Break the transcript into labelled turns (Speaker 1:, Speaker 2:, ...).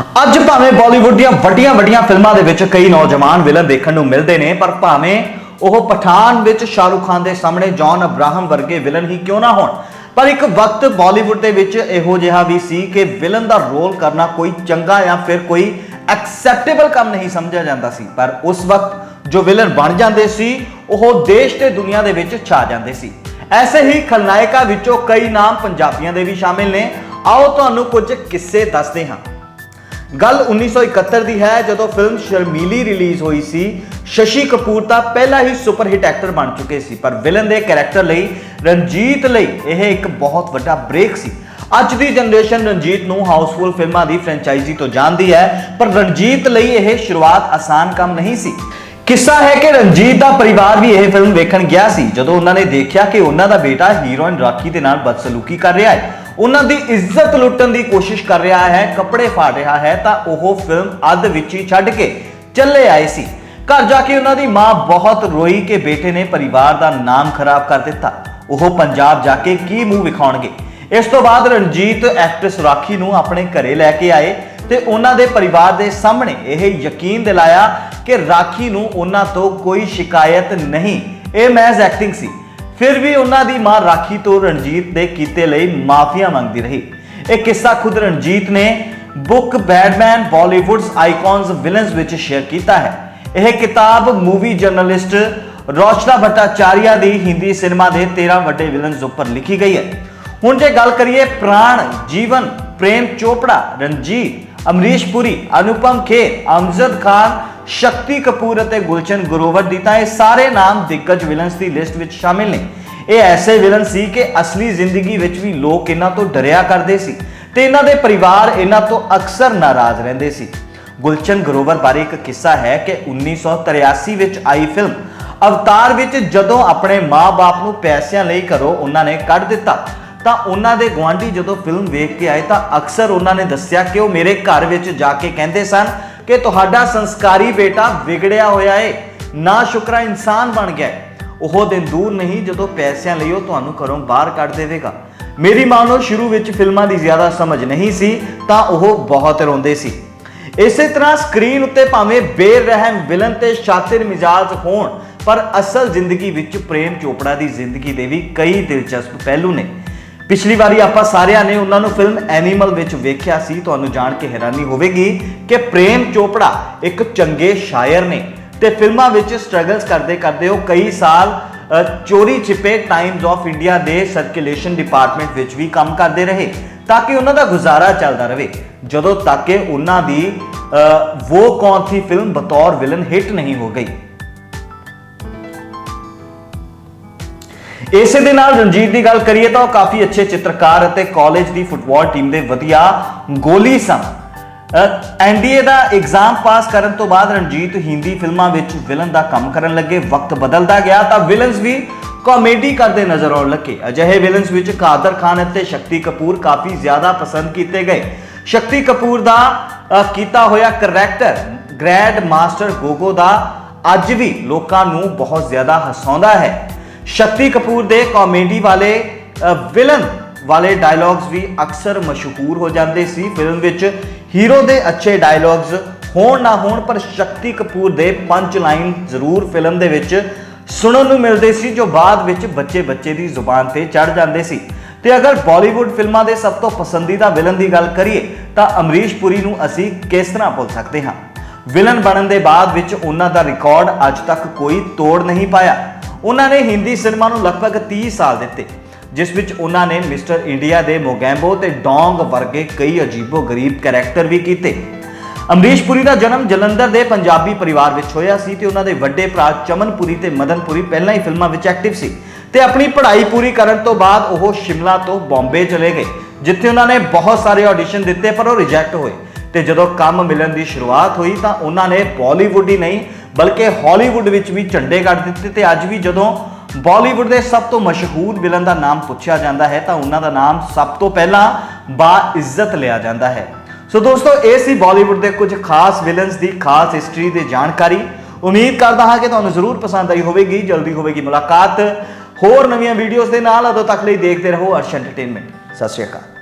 Speaker 1: ਅੱਜ ਭਾਵੇਂ ਬਾਲੀਵੁੱਡ ਦੀਆਂ ਵੱਡੀਆਂ-ਵੱਡੀਆਂ ਫਿਲਮਾਂ ਦੇ ਵਿੱਚ ਕਈ ਨੌਜਵਾਨ ਵਿਲਨ ਦੇਖਣ ਨੂੰ ਮਿਲਦੇ ਨੇ, ਪਰ ਭਾਵੇਂ ਉਹ ਪਠਾਨ ਵਿੱਚ ਸ਼ਾਹਰੁਖ ਖਾਨ ਦੇ ਸਾਹਮਣੇ ਜੌਨ ਅਬਰਾਹਮ ਵਰਗੇ ਵਿਲਨ ਹੀ ਕਿਉਂ ਨਾ ਹੋਣ, ਪਰ ਇੱਕ ਵਕਤ ਬਾਲੀਵੁੱਡ ਦੇ ਵਿੱਚ ਇਹੋ ਜਿਹਾ ਵੀ ਸੀ ਕਿ ਵਿਲਨ ਦਾ ਰੋਲ ਕਰਨਾ ਕੋਈ ਚੰਗਾ ਜਾਂ ਫਿਰ ਕੋਈ ਐਕਸੈਪਟੇਬਲ ਕੰਮ ਨਹੀਂ ਸਮਝਿਆ ਜਾਂਦਾ ਸੀ, ਪਰ ਉਸ ਵਕਤ ਜੋ ਵਿਲਨ ਬਣ ਜਾਂਦੇ ਸੀ, ਉਹ ਦੇਸ਼ ਤੇ ਦੁਨੀਆ ਦੇ ਵਿੱਚ ਛਾ ਜਾਂਦੇ ਸੀ। ਐਸੇ ਹੀ ਖਲਨਾਇਕਾਂ ਵਿੱਚੋਂ ਕਈ ਨਾਮ ਪੰਜਾਬੀਆਂ ਦੇ ਵੀ ਸ਼ਾਮਿਲ ਨੇ। ਆਓ ਤੁਹਾਨੂੰ ਕੁਝ ਕਿੱਸੇ ਦੱਸਦੇ ਹਾਂ। ਗੱਲ 1971 ਦੀ ਹੈ ਜਦੋਂ ਫਿਲਮ ਸ਼ਰਮੀਲੀ ਰਿਲੀਜ਼ ਹੋਈ ਸੀ। ਸ਼ਸ਼ੀ ਕਪੂਰ ਤਾਂ ਪਹਿਲਾਂ ਹੀ ਸੁਪਰ ਹਿੱਟ ਐਕਟਰ ਬਣ ਚੁੱਕੇ ਸੀ, ਪਰ ਵਿਲਨ ਦੇ ਕੈਰੈਕਟਰ ਲਈ ਰਣਜੀਤ ਲਈ ਇਹ ਇੱਕ ਬਹੁਤ ਵੱਡਾ ਬ੍ਰੇਕ ਸੀ। ਅੱਜ ਦੀ ਜਨਰੇਸ਼ਨ ਰਣਜੀਤ ਨੂੰ ਹਾਊਸਫੁੱਲ ਫਿਲਮਾਂ ਦੀ ਫਰੈਂਚਾਈਜ਼ੀ ਤੋਂ ਜਾਣਦੀ ਹੈ, ਪਰ ਰਣਜੀਤ ਲਈ ਇਹ ਸ਼ੁਰੂਆਤ ਆਸਾਨ ਕੰਮ ਨਹੀਂ ਸੀ। ਕਿੱਸਾ ਹੈ ਕਿ ਰਣਜੀਤ ਦਾ ਪਰਿਵਾਰ ਵੀ ਇਹ ਫਿਲਮ ਵੇਖਣ ਗਿਆ ਸੀ, ਜਦੋਂ ਉਹਨਾਂ ਨੇ ਦੇਖਿਆ ਕਿ ਉਹਨਾਂ ਦਾ ਬੇਟਾ ਹੀਰੋਇਨ ਰਾਖੀ ਦੇ ਨਾਲ ਬਦਸਲੂਕੀ ਕਰ ਰਿਹਾ ਹੈ। ਉਹਨਾਂ ਦੀ ਇੱਜ਼ਤ ਲੁੱਟਣ ਦੀ ਕੋਸ਼ਿਸ਼ ਕਰ ਰਿਹਾ ਹੈ, ਕੱਪੜੇ ਫਾੜ ਰਿਹਾ ਹੈ, ਤਾਂ ਉਹ ਫਿਲਮ ਅੱਧ ਵਿੱਚ ਹੀ ਛੱਡ ਕੇ ਚੱਲੇ ਆਏ ਸੀ। ਘਰ ਜਾ ਕੇ ਉਹਨਾਂ ਦੀ ਮਾਂ ਬਹੁਤ ਰੋਈ ਕਿ ਬੇਟੇ ਨੇ ਪਰਿਵਾਰ ਦਾ ਨਾਮ ਖਰਾਬ ਕਰ ਦਿੱਤਾ। ਉਹ ਪੰਜਾਬ ਜਾ ਕੇ ਕੀ ਮੂੰਹ ਵਿਖਾਉਣਗੇ? ਇਸ ਤੋਂ ਬਾਅਦ ਰਣਜੀਤ ਐਕਟਰਸ ਰਾਖੀ ਨੂੰ ਆਪਣੇ ਘਰੇ ਲੈ ਕੇ ਆਏ ਤੇ ਉਹਨਾਂ ਦੇ ਪਰਿਵਾਰ ਦੇ ਸਾਹਮਣੇ ਇਹ ਯਕੀਨ ਦਿਲਾਇਆ ਕਿ ਰਾਖੀ ਨੂੰ ਉਹਨਾਂ ਤੋਂ ਕੋਈ ਸ਼ਿਕਾਇਤ ਨਹੀਂ। ਇਹ ਮਹਿਜ਼ ਐਕਟਿੰਗ ਸੀ। ਫਿਰ ਵੀ ਉਹਨਾਂ ਦੀ ਮਾਂ ਰਾਖੀ ਤੋਂ ਰਣਜੀਤ ਦੇ ਕੀਤੇ ਲਈ ਮਾਫੀਆ ਮੰਗਦੀ ਰਹੀ। ਇਹ ਕਿੱਸਾ ਖੁਦ ਰਣਜੀਤ ਨੇ ਬੁੱਕ ਬੈਡਮੈਨ ਬਾਲੀਵੁੱਡਸ ਆਈਕਨਸ ਵਿਲਨਸ ਵਿੱਚ ਸ਼ੇਅਰ ਕੀਤਾ ਹੈ। ਇਹ ਕਿਤਾਬ ਮੂਵੀ ਜਰਨਲਿਸਟ ਰੋਸ਼ਨਾ ਭੱਟਾਚਾਰੀਆ ਦੀ ਹਿੰਦੀ ਸਿਨੇਮਾ ਦੇ 13 ਵੱਡੇ ਵਿਲਨਸ ਉੱਪਰ ਲਿਖੀ ਗਈ ਹੈ। ਹੁਣ ਜੇ ਗੱਲ ਕਰੀਏ ਪ੍ਰਾਣ, ਜੀਵਨ, ਪ੍ਰੇਮ ਚੋਪੜਾ, ਰਣਜੀਤ ਅਮਰੀਸ਼ ਪੁਰੀ, ਅਨੁਪਮ ਖੇਰ, ਅਮਜਦ ਖਾਨ, ਸ਼ਕਤੀ ਕਪੂਰ ਅਤੇ ਗੁਲਸ਼ਨ ਗਰੋਵਰ ਦੀ ਤਾਂ ਇਹ ਸਾਰੇ ਨਾਮ ਦਿੱਗਜ ਵਿਲਨਸ ਦੀ ਲਿਸਟ ਵਿੱਚ ਸ਼ਾਮਿਲ ਨੇ। ਇਹ ਐਸੇ ਵਿਲਨ ਸੀ ਕਿ ਅਸਲੀ ਜ਼ਿੰਦਗੀ ਵਿੱਚ ਵੀ ਲੋਕ ਇਹਨਾਂ ਤੋਂ ਡਰਿਆ ਕਰਦੇ ਸੀ ਤੇ ਇਹਨਾਂ ਦੇ ਪਰਿਵਾਰ ਇਹਨਾਂ ਤੋਂ ਅਕਸਰ ਨਾਰਾਜ਼ ਰਹਿੰਦੇ ਸੀ। ਗੁਲਸ਼ਨ ਗਰੋਵਰ ਬਾਰੇ ਇੱਕ ਕਿੱਸਾ ਹੈ ਕਿ 1983 ਵਿੱਚ ਆਈ ਫਿਲਮ ਅਵਤਾਰ ਵਿੱਚ ਜਦੋਂ ਆਪਣੇ ਮਾਂ-ਬਾਪ ਨੂੰ ਪੈਸਿਆਂ ਲਈ ਘਰੋਂ ਉਹਨਾਂ ਨੇ ਕੱਢ ਦਿੱਤਾ ਤਾਂ ਉਹਨਾਂ ਦੇ ਗਵਾਂਢੀ ਜਦੋਂ ਫਿਲਮ ਵੇਖ ਕੇ ਆਏ ਤਾਂ ਅਕਸਰ ਉਹਨਾਂ ਨੇ ਦੱਸਿਆ ਕਿ ਉਹ ਮੇਰੇ ਘਰ ਵਿੱਚ ਜਾ ਕੇ ਕਹਿੰਦੇ ਸਨ ਕਿ ਤੁਹਾਡਾ ਸੰਸਕਾਰੀ ਬੇਟਾ ਵਿਗੜਿਆ ਹੋਇਆ ਏ ਨਾ ਸ਼ੁਕਰਾ ਇਨਸਾਨ ਬਣ ਗਿਆ ਏ। ਉਹ ਦਿਨ ਦੂਰ ਨਹੀਂ, ਜਦੋਂ ਪੈਸਿਆਂ ਲਈ ਉਹ ਤੁਹਾਨੂੰ ਘਰੋਂ ਬਾਹਰ ਕੱਢ ਦੇਵੇਗਾ। ਮੇਰੀ ਮਾਂ ਨੂੰ ਸ਼ੁਰੂ ਵਿੱਚ ਫਿਲਮਾਂ ਦੀ ਜ਼ਿਆਦਾ ਸਮਝ ਨਹੀਂ ਸੀ, ਤਾਂ ਉਹ ਬਹੁਤ ਰੋਂਦੇ ਸੀ। ਇਸੇ ਤਰ੍ਹਾਂ ਸਕਰੀਨ ਉੱਤੇ ਭਾਵੇਂ ਬੇਰਹਿਮ ਵਿਲਨ ਤੇ ਸ਼ਾਤਿਰ ਮਿਜਾਜ ਹੋਣ, ਪਰ ਅਸਲ ਜ਼ਿੰਦਗੀ ਵਿੱਚ ਪ੍ਰੇਮ ਚੋਪੜਾ ਦੀ ਜ਼ਿੰਦਗੀ ਦੇ ਵੀ ਕਈ ਦਿਲਚਸਪ ਪਹਿਲੂ ਨੇ। ਪਿਛਲੀ ਵਾਰੀ ਆਪਾਂ ਸਾਰਿਆਂ ਨੇ ਉਹਨਾਂ ਨੂੰ ਫਿਲਮ ਐਨੀਮਲ ਵਿੱਚ ਵੇਖਿਆ ਸੀ ਤੁਹਾਨੂੰ ਜਾਣ ਕੇ ਹੈਰਾਨੀ ਹੋਵੇਗੀ ਕਿ ਪ੍ਰੇਮ ਚੋਪੜਾ ਇੱਕ ਚੰਗੇ ਸ਼ਾਇਰ ਨੇ ਤੇ ਫਿਲਮਾਂ ਵਿੱਚ ਸਟਰਗਲਸ ਕਰਦੇ ਕਰਦੇ ਉਹ ਕਈ ਸਾਲ ਚੋਰੀ ਛਿਪੇ ਟਾਈਮਜ਼ ਆਫ ਇੰਡੀਆ ਦੇ ਸਰਕੂਲੇਸ਼ਨ ਡਿਪਾਰਟਮੈਂਟ ਵਿੱਚ ਵੀ ਕੰਮ ਕਰਦੇ ਰਹੇ ਤਾਂ ਕਿ ਉਹਨਾਂ ਦਾ ਗੁਜ਼ਾਰਾ ਚੱਲਦਾ ਰਹੇ। ਜਦੋਂ ਤੱਕ ਕਿ ਉਹਨਾਂ ਦੀ ਅ, ਵੋ ਕੌਣ ਸੀ ਫਿਲਮ ਬਤੌਰ ਵਿਲਨ ਹਿੱਟ ਨਹੀਂ ਹੋ ਗਈ। ਇਸੇ ਦੇ ਨਾਲ ਰਣਜੀਤ ਦੀ ਗੱਲ ਕਰੀਏ ਤਾਂ ਉਹ ਕਾਫੀ ਅੱਛੇ ਚਿੱਤਰਕਾਰ ਅਤੇ ਕਾਲਜ ਦੀ ਫੁੱਟਬਾਲ ਟੀਮ ਦੇ ਵਧੀਆ ਗੋਲੀ ਸਨ। ਐਨਡੀਏ ਦਾ ਐਗਜ਼ਾਮ ਪਾਸ ਕਰਨ ਤੋਂ ਬਾਅਦ ਰਣਜੀਤ ਹਿੰਦੀ ਫਿਲਮਾਂ ਵਿੱਚ ਵਿਲਨ ਦਾ ਕੰਮ ਕਰਨ ਲੱਗੇ, ਵਕਤ ਬਦਲਦਾ ਗਿਆ ਤਾਂ ਵਿਲਨਸ ਵੀ ਕਾਮੇਡੀ ਕਰਦੇ ਨਜ਼ਰ ਆਉਣ ਲੱਗੇ। ਅਜਿਹੇ ਵਿਲਨਸ ਵਿੱਚ ਕਾਦਰ ਖਾਨ ਅਤੇ ਸ਼ਕਤੀ ਕਪੂਰ ਕਾਫੀ ਜ਼ਿਆਦਾ ਪਸੰਦ ਕੀਤੇ ਗਏ। ਸ਼ਕਤੀ ਕਪੂਰ ਦਾ ਕੀਤਾ ਹੋਇਆ ਕਰੈਕਟਰ ਗ੍ਰੈਂਡ ਮਾਸਟਰ ਗੋਗੋ ਦਾ ਅੱਜ ਵੀ ਲੋਕਾਂ ਨੂੰ ਬਹੁਤ ਜ਼ਿਆਦਾ ਹਸਾਉਂਦਾ ਹੈ। ਸ਼ਕਤੀ ਕਪੂਰ ਦੇ ਕਾਮੇਡੀ ਵਾਲੇ ਵਿਲਨ ਵਾਲੇ ਡਾਇਲੌਗਸ ਵੀ ਅਕਸਰ ਮਸ਼ਹੂਰ ਹੋ ਜਾਂਦੇ ਸੀ ਫਿਲਮ ਵਿੱਚ। ਹੀਰੋ ਦੇ ਅੱਛੇ ਡਾਇਲੌਗਸ ਹੋਣ ਨਾ ਹੋਣ, ਪਰ ਸ਼ਕਤੀ ਕਪੂਰ ਦੇ ਪੰਚ ਲਾਈਨ ਜ਼ਰੂਰ ਫਿਲਮ ਦੇ ਵਿੱਚ ਸੁਣਨ ਨੂੰ ਮਿਲਦੇ ਸੀ, ਜੋ ਬਾਅਦ ਵਿੱਚ ਬੱਚੇ-ਬੱਚੇ ਦੀ ਜ਼ੁਬਾਨ ਤੇ ਚੜ ਜਾਂਦੇ ਸੀ। ਤੇ ਅਗਰ ਬਾਲੀਵੁੱਡ ਫਿਲਮਾਂ ਦੇ ਸਭ ਤੋਂ ਪਸੰਦੀਦਾ ਵਿਲਨ ਦੀ ਗੱਲ ਕਰੀਏ, ਤਾਂ ਅਮਰੀਸ਼ ਪੁਰੀ ਨੂੰ ਅਸੀਂ ਕਿਸ ਤਰ੍ਹਾਂ ਭੁੱਲ ਸਕਦੇ ਹਾਂ? ਵਿਲਨ ਬਣਨ ਦੇ ਬਾਅਦ ਵਿੱਚ ਉਹਨਾਂ ਦਾ ਰਿਕਾਰਡ ਅੱਜ ਤੱਕ ਕੋਈ ਤੋੜ ਨਹੀਂ ਪਾਇਆ। ਉਹਨਾਂ ਨੇ ਹਿੰਦੀ ਸਿਨੇਮਾ ਨੂੰ ਲਗਭਗ 30 ਸਾਲ ਦਿੱਤੇ, ਜਿਸ ਵਿੱਚ ਉਹਨਾਂ ਨੇ ਮਿਸਟਰ ਇੰਡੀਆ ਦੇ ਮੋਗੈਂਬੋ ਤੇ ਡੋਂਗ ਵਰਗੇ ਕਈ ਅਜੀਬੋ-ਗਰੀਬ ਕੈਰੈਕਟਰ ਵੀ ਕੀਤੇ। ਅਮਰੀਸ਼ ਪੁਰੀ ਦਾ ਜਨਮ ਜਲੰਧਰ ਦੇ ਪੰਜਾਬੀ ਪਰਿਵਾਰ ਵਿੱਚ ਹੋਇਆ ਸੀ ਤੇ ਉਹਨਾਂ ਦੇ ਵੱਡੇ ਭਰਾ ਚਮਨਪੁਰੀ ਤੇ ਮਦਨਪੁਰੀ ਪਹਿਲਾਂ ਹੀ ਫਿਲਮਾਂ ਵਿੱਚ ਐਕਟਿਵ ਸੀ ਤੇ ਆਪਣੀ ਪੜ੍ਹਾਈ ਪੂਰੀ ਕਰਨ ਤੋਂ ਬਾਅਦ ਉਹ ਸ਼ਿਮਲਾ ਤੋਂ ਬੰਬੇ ਚਲੇ ਗਏ, ਜਿੱਥੇ ਉਹਨਾਂ ਨੇ ਬਹੁਤ ਸਾਰੇ ਆਡੀਸ਼ਨ ਦਿੱਤੇ ਪਰ ਉਹ ਰਿਜੈਕਟ ਹੋਏ ਤੇ ਜਦੋਂ ਕੰਮ ਮਿਲਣ ਦੀ ਸ਼ੁਰੂਆਤ ਹੋਈ ਤਾਂ ਉਹਨਾਂ ਨੇ ਬਾਲੀਵੁੱਡ ਹੀ ਨਹੀਂ ਬਲਕਿ ਹਾਲੀਵੁੱਡ ਵਿੱਚ ਵੀ ਝੰਡੇ ਗੱਡ ਦਿੱਤੇ ਤੇ ਅੱਜ ਵੀ ਜਦੋਂ ਬਾਲੀਵੁੱਡ ਦੇ ਸਭ ਤੋਂ ਮਸ਼ਹੂਰ ਵਿਲਨ ਦਾ ਨਾਮ ਪੁੱਛਿਆ ਜਾਂਦਾ ਹੈ ਤਾਂ ਉਹਨਾਂ ਦਾ ਨਾਮ ਸਭ ਤੋਂ ਪਹਿਲਾਂ ਬਾ ਇੱਜ਼ਤ ਲਿਆ ਜਾਂਦਾ ਹੈ। ਸੋ ਦੋਸਤੋ, ਇਹ ਸੀ ਬਾਲੀਵੁੱਡ ਦੇ ਕੁਝ ਖਾਸ ਵਿਲਨਸ ਦੀ ਖਾਸ ਹਿਸਟਰੀ ਦੀ ਜਾਣਕਾਰੀ। ਉਮੀਦ ਕਰਦਾ ਹਾਂ ਕਿ ਤੁਹਾਨੂੰ ਜ਼ਰੂਰ ਪਸੰਦ ਆਈ ਹੋਵੇਗੀ, ਜਲਦੀ ਹੋਵੇਗੀ ਮੁਲਾਕਾਤ। ਹੋਰ ਨਵੀਆਂ ਵੀਡੀਓਜ਼ ਦੇ ਨਾਲ ਉਦੋਂ ਤੱਕ ਲਈ ਦੇਖਦੇ ਰਹੋ ਅਰਸ਼ ਐਂਟਰਟੇਨਮੈਂਟ ਸਤਿ ਸ਼੍ਰੀ ਅਕਾਲ।